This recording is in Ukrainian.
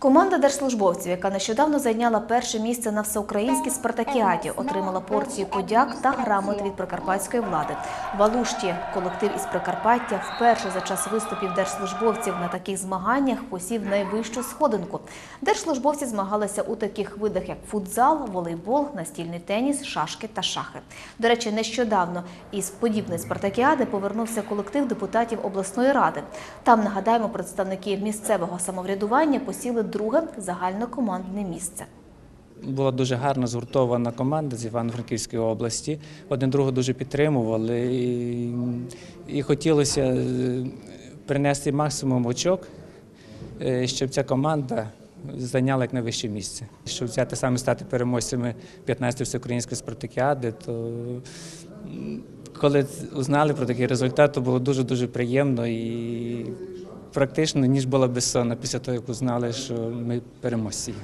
Команда держслужбовців, яка нещодавно зайняла перше місце на всеукраїнській спартакіаді, отримала порцію подяк та грамот від прикарпатської влади. В Алушті колектив із Прикарпаття вперше за час виступів держслужбовців на таких змаганнях посів найвищу сходинку. Держслужбовці змагалися у таких видах, як футзал, волейбол, настільний теніс, шашки та шахи. До речі, нещодавно із подібної спартакіади повернувся колектив депутатів обласної ради. Там нагадаємо, представники місцевого самоврядування посіли друге загальнокомандне місце. Була дуже гарно згуртована команда з Івано-Франківської області. Один другого дуже підтримували. І, і хотілося е, принести максимум очок, е, щоб ця команда зайняла як найвище місце. Щоб взяти саме стати переможцями 15-ї всеукраїнської спартакіади, то коли узнали про такий результат, то було дуже-дуже приємно і практично ніж була безсонна після того, як узнали, що ми переможці.